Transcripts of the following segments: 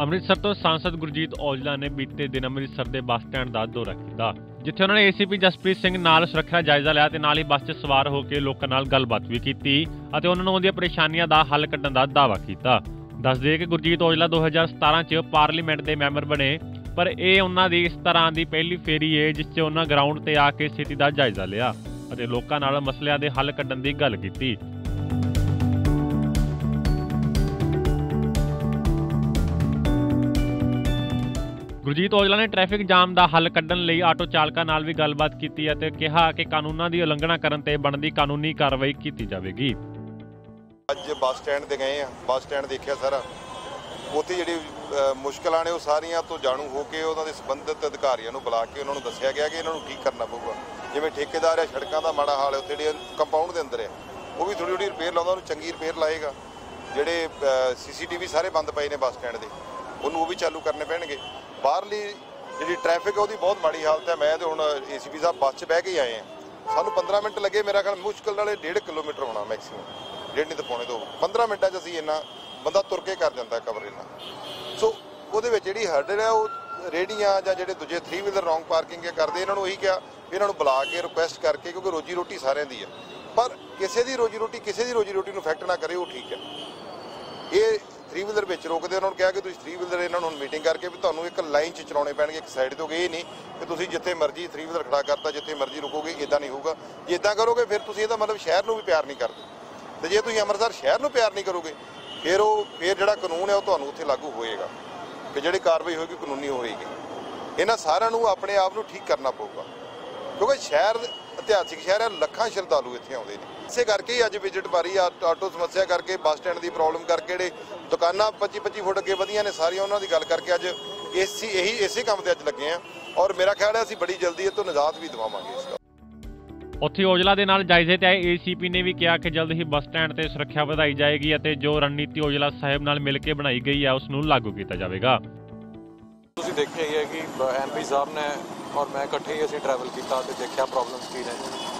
ਅੰਮ੍ਰਿਤਸਰ ਤੋਂ ਸਾਂਸਦ ਗੁਰਜੀਤ ਔਜਲਾ ਨੇ ਬੀਤੇ ਦਿਨ ਅੰਮ੍ਰਿਤਸਰ ਦੇ ਬੱਸ ਸਟੈਂਡ ਦਾ ਦੌਰਾ ਕੀਤਾ। ਜਿੱਥੇ ਉਹਨਾਂ ਨੇ ਏਸੀਪੀ ਜਸਪ੍ਰੀਤ ਸਿੰਘ ਨਾਲ ਸੁਰੱਖਿਆ ਜਾਇਜ਼ਾ ਲਿਆ ਤੇ ਨਾਲ ਹੀ ਬੱਸ 'ਚ ਸਵਾਰ ਹੋ ਕੇ ਲੋਕਾਂ ਨਾਲ ਗੱਲਬਾਤ ਵੀ ਕੀਤੀ ਅਤੇ ਉਹਨਾਂ ਨੂੰ ਉਹਦੀਆਂ ਪਰੇਸ਼ਾਨੀਆਂ ਦਾ ਹੱਲ ਕੱਢਣ ਦਾ ਦਾਅਵਾ ਕੀਤਾ। ਦੱਸ ਦਈਏ ਕਿ ਗੁਰਜੀਤ ਔਜਲਾ 2017 'ਚ ਪਾਰਲੀਮੈਂਟ ਦੇ ਮੈਂਬਰ ਬਣੇ, ਪਰ ਇਹ ਉਹਨਾਂ ਦੀ ਇਸ ਤਰ੍ਹਾਂ ਦੀ ਪਹਿਲੀ ਫੇਰੀ ਹੈ ਜਿਸ 'ਚ ਉਹਨਾਂ ਗਰਾਊਂਡ ਤੇ ਆ ਕੇ ਸਥਿਤੀ ਦਾ ਜਾਇਜ਼ਾ ਲਿਆ ਅਤੇ ਲੋਕਾਂ ਨਾਲ ਮਸਲਿਆਂ ਦੇ ਹੱਲ ਕੱਢਣ ਦੀ ਗੱਲ ਕੀਤੀ। ਗੁਰਜੀਤ ਔਜਲਾ ਨੇ ਟ੍ਰੈਫਿਕ ਜਾਮ ਦਾ ਹੱਲ ਕੱਢਣ ਲਈ ਆਟੋ ਚਾਲਕਾਂ ਨਾਲ ਵੀ ਗੱਲਬਾਤ ਕੀਤੀ ਅਤੇ ਕਿਹਾ ਕਿ ਕਾਨੂੰਨਾਂ ਦੀ ਉਲੰਘਣਾ ਕਰਨ ਤੇ ਬਣਦੀ ਕਾਨੂੰਨੀ ਕਾਰਵਾਈ ਕੀਤੀ ਜਾਵੇਗੀ। ਅੱਜ ਬੱਸ ਸਟੈਂਡ ਤੇ ਗਏ ਆ ਬੱਸ ਸਟੈਂਡ ਦੇਖਿਆ ਸਾਰਾ। ਉੱਥੇ ਜਿਹੜੀ ਮੁਸ਼ਕਲਾਂ ਨੇ ਉਹ ਸਾਰੀਆਂ ਤੋਂ ਜਾਣੂ ਹੋ ਕੇ ਉਹਨਾਂ ਦੇ ਸੰਬੰਧਿਤ ਅਧਿਕਾਰੀਆਂ ਨੂੰ ਬੁਲਾ ਕੇ ਉਹਨਾਂ ਨੂੰ ਦੱਸਿਆ ਗਿਆ ਕਿ ਇਹਨਾਂ ਨੂੰ ਕੀ ਕਰਨਾ ਪਊਗਾ। ਜਿਵੇਂ ਠੇਕੇਦਾਰ ਆ, ਸੜਕਾਂ ਦਾ ਮਾੜਾ ਹਾਲ ਹੈ, ਉੱਥੇ ਜਿਹੜੇ ਕੰਪਾਊਂਡ ਦੇ ਅੰਦਰ ਹੈ ਉਹ ਵੀ ਥੋੜੀ ਥੋੜੀ ਰਿਪੇਅਰ ਲਾਉਂਦਾ, ਉਹਨੂੰ ਚੰਗੀ ਰਿਪੇਅਰ ਲਾਏਗਾ। ਜਿਹੜੇ ਸੀਸੀਟੀਵੀ ਸਾਰੇ ਬੰਦ ਪਏ ਨੇ ਬੱਸ ਸਟੈਂਡ ਦੇ। ਉਹਨੂੰ ਉਹ ਵੀ ਚਾਲੂ ਕਰਨੇ ਪੈਣਗੇ। ਬਾਹਰਲੀ ਜਿਹੜੀ ਟ੍ਰੈਫਿਕ ਹੈ ਉਹਦੀ ਬਹੁਤ ਮਾੜੀ ਹਾਲਤ ਹੈ। ਮੈਂ ਤੇ ਹੁਣ ਏਸੀਪੀ ਸਾਹਿਬ ਬੱਸ 'ਚ ਬਹਿ ਕੇ ਹੀ ਆਏ ਆ ਸਾਨੂੰ 15 ਮਿੰਟ ਲੱਗੇ, ਮੇਰਾ ਖਿਆਲ ਮੁਸ਼ਕਲ ਨਾਲੇ 1.5 ਕਿਲੋਮੀਟਰ ਹੋਣਾ ਮੈਕਸਿਮਮ ਡੇਢ ਨਹੀਂ ਤਾਂ ਪੌਣੇ ਦੋ। 15 ਮਿੰਟਾਂ 'ਚ ਅਸੀਂ ਇੰਨਾ ਬੰਦਾ ਤੁਰ ਕੇ ਕਰ ਜਾਂਦਾ ਕਵਰ ਇੰਨਾ। ਸੋ ਉਹਦੇ ਵਿੱਚ ਜਿਹੜੀ ਹਰਡਲ ਹੈ, ਉਹ ਰੇੜੀਆਂ ਜਾਂ ਜਿਹੜੇ ਦੂਜੇ 3 ਵੀਲਰ ਰੌਂਗ ਪਾਰਕਿੰਗ ਕਰਦੇ, ਇਹਨਾਂ ਨੂੰ ਇਹੀ ਕਿਹਾ ਵੀ ਇਹਨਾਂ ਨੂੰ ਬੁਲਾ ਕੇ ਰਿਕੁਐਸਟ ਕਰਕੇ, ਕਿਉਂਕਿ ਰੋਜੀ ਰੋਟੀ ਸਾਰਿਆਂ ਦੀ ਹੈ ਪਰ ਕਿਸੇ ਦੀ ਰੋਜੀ ਰੋਟੀ, ਕਿਸੇ ਦੀ ਰੋਜੀ ਰੋਟੀ ਨੂੰ ਫੈਕਟ ਨਾ ਕਰੇ, ਉਹ ਠੀਕ ਹੈ। ਇਹ 3 ਵੀਲਰ ਵਿੱਚ ਰੋਕਦੇ ਉਹਨਾਂ ਨੂੰ ਕਿਹਾ ਕਿ ਤੁਸੀਂ 3 ਵੀਲਰ ਇਹਨਾਂ ਨੂੰ ਮੀਟਿੰਗ ਕਰਕੇ ਵੀ ਤੁਹਾਨੂੰ ਇੱਕ ਲਾਈਨ 'ਚ ਚਲਾਉਣੇ ਪੈਣਗੇ, ਇੱਕ ਸਾਈਡ ਤੋਂ ਗਏ ਨਹੀਂ ਕਿ ਤੁਸੀਂ ਜਿੱਥੇ ਮਰਜ਼ੀ 3 ਵੀਲਰ ਖੜਾ ਕਰਤਾ, ਜਿੱਥੇ ਮਰਜ਼ੀ ਰੁਕੋਗੇ ਇਦਾਂ ਨਹੀਂ ਹੋਊਗਾ। ਜੇ ਇਦਾਂ ਕਰੋਗੇ, ਫਿਰ ਤੁਸੀਂ ਇਹਦਾ ਮਤਲਬ ਸ਼ਹਿਰ ਨੂੰ ਵੀ ਪਿਆਰ ਨਹੀਂ ਕਰਦੇ। ਤੇ ਜੇ ਤੁਸੀਂ ਅੰਮ੍ਰਿਤਸਰ ਸ਼ਹਿਰ ਨੂੰ ਪਿਆਰ ਨਹੀਂ ਕਰੋਗੇ, ਫਿਰ ਉਹ, ਫਿਰ ਜਿਹੜਾ ਕਾਨੂੰਨ ਹੈ ਉਹ ਤੁਹਾਨੂੰ ਉੱਥੇ ਲਾਗੂ ਹੋਏਗਾ ਕਿ ਜਿਹੜੀ ਕਾਰਵਾਈ ਹੋਏਗੀ ਕਾਨੂੰਨੀ ਹੋਏਗੀ। ਇਹਨਾਂ ਸਾਰਿਆਂ ਨੂੰ ਆਪਣੇ ਆਪ ਨੂੰ ਠੀਕ ਕਰਨਾ ਪਊਗਾ। ਕਿਉਂਕਿ ਸ਼ਹਿਰ ਇਤਿਹਾਸਿਕ ਸ਼ਹਿਰ ਹੈ ਲੱਖਾਂ ਸ਼ਰਧਾਲੂ ਇੱਥੇ ਆਉਂਦੇ ਨੇ। ਇਸੇ ਕਰਕੇ ਹੀ ਅੱਜ ਵਿਜ਼ਿਟ ਮਾਰੀ ਆ ਆਟੋ ਸਮੱਸਿਆ ਕਰਕੇ ਬੱਸ ਸਟੈਂਡ ਦੀ ਪ੍ਰੋਬਲਮ ਕਰਕੇ ਜਿਹੜੇ ਦੁਕਾਨਾਂ 25 25 ਫੁੱਟ ਅੱਗੇ ਵਧੀਆਂ ਨੇ ਸਾਰੀਆਂ ਉਹਨਾਂ ਦੀ ਗੱਲ ਕਰਕੇ ਅੱਜ ਇਸੇ ਇਹੀ ਇਸੇ ਕੰਮ ਤੇ ਅੱਜ ਲੱਗੇ ਆ। ਔਰ ਮੇਰਾ ਖਿਆਲ ਹੈ ਅਸੀਂ ਬੜੀ ਜਲਦੀ ਇਹ ਤੋਂ ਨਿਜਾਤ ਵੀ ਦਿਵਾਵਾਂਗੇ ਇਸ ਦਾ ਉੱਥੇ ਔਜਲਾ ਦੇ ਨਾਲ ਜਾਇਜ਼ੇ ਤੇ ਆਏ ਏਸੀਪੀ ਨੇ ਵੀ ਕਿਹਾ ਕਿ ਜਲਦ ਹੀ ਬੱਸ ਸਟੈਂਡ ਤੇ ਸੁਰੱਖਿਆ ਵਧਾਈ ਜਾਏਗੀ ਅਤੇ ਜੋ ਰਣਨੀਤੀ ਔਜਲਾ ਸਾਹਿਬ ਨਾਲ ਮਿਲ ਕੇ ਬਣਾਈ ਗਈ ਹੈ ਉਸ ਨੂੰ ਲਾਗੂ ਕੀਤਾ ਜਾਵੇਗਾ। ਤੁਸੀਂ ਦੇਖਿਆ ਹੀ ਹੈ ਕਿ ਐਮਪੀ ਸਾਹਿਬ ਨੇ ਔਰ ਮੈਂ ਇਕੱਠੇ ਹੀ ਅਸੀਂ ਟਰੈਵਲ ਕੀਤਾ ਤੇ ਦੇਖਿਆ ਪ੍ਰੋਬਲਮਸ ਕੀ ਨੇ।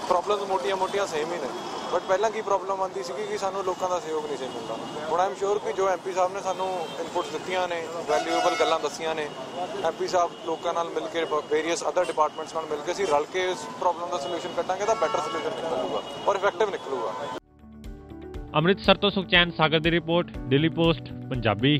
ਪ੍ਰੋਬਲਮਸ ਮੋਟੀਆਂ-ਮੋਟੀਆਂ ਸੇਮ ਹੀ ਨੇ। ਬਟ ਪਹਿਲਾਂ ਕੀ ਪ੍ਰੋਬਲਮ ਆਉਂਦੀ ਸੀਗੀ ਕਿ ਸਾਨੂੰ ਲੋਕਾਂ ਦਾ ਸਹਿਯੋਗ ਨਹੀਂ ਸੀ ਮਿਲਦਾ। ਹੁਣ ਆਮ ਸ਼ੋਰ ਕਿ ਜੋ ਐਮਪੀ ਸਾਹਿਬ ਨੇ ਸਾਨੂੰ ਇਨਪੁਟਸ ਦਿੱਤੀਆਂ ਨੇ ਵੈਲਿਊਏਬਲ ਗੱਲਾਂ ਦੱਸੀਆਂ ਨੇ ਐਮਪੀ ਸਾਹਿਬ ਲੋਕਾਂ ਨਾਲ ਮਿਲ ਕੇ ਵੇਰੀਅਸ ਅਦਰ ਡਿਪਾਰਟਮੈਂਟਸ ਨਾਲ ਮਿਲ ਕੇ ਅਸੀਂ ਰਲ ਕੇ ਇਸ ਪ੍ਰੋਬਲਮ ਦਾ ਸੋਲੂਸ਼ਨ ਕੱਢਾਂਗੇ ਤਾਂ ਬੈਟਰ ਸੋਲੂਸ਼ਨ ਨਿਕਲੂਗਾ ਔਰ ਇਫੈਕਟਿਵ ਨਿਕਲੂਗਾ। ਅੰਮ੍ਰਿਤਸਰ ਤੋਂ ਸੁਖਚੈਨ ਸਾਗਰ ਦੀ ਰਿਪੋਰਟ, ਦਿੱਲੀ ਪੋਸਟ, ਪੰਜਾਬੀ।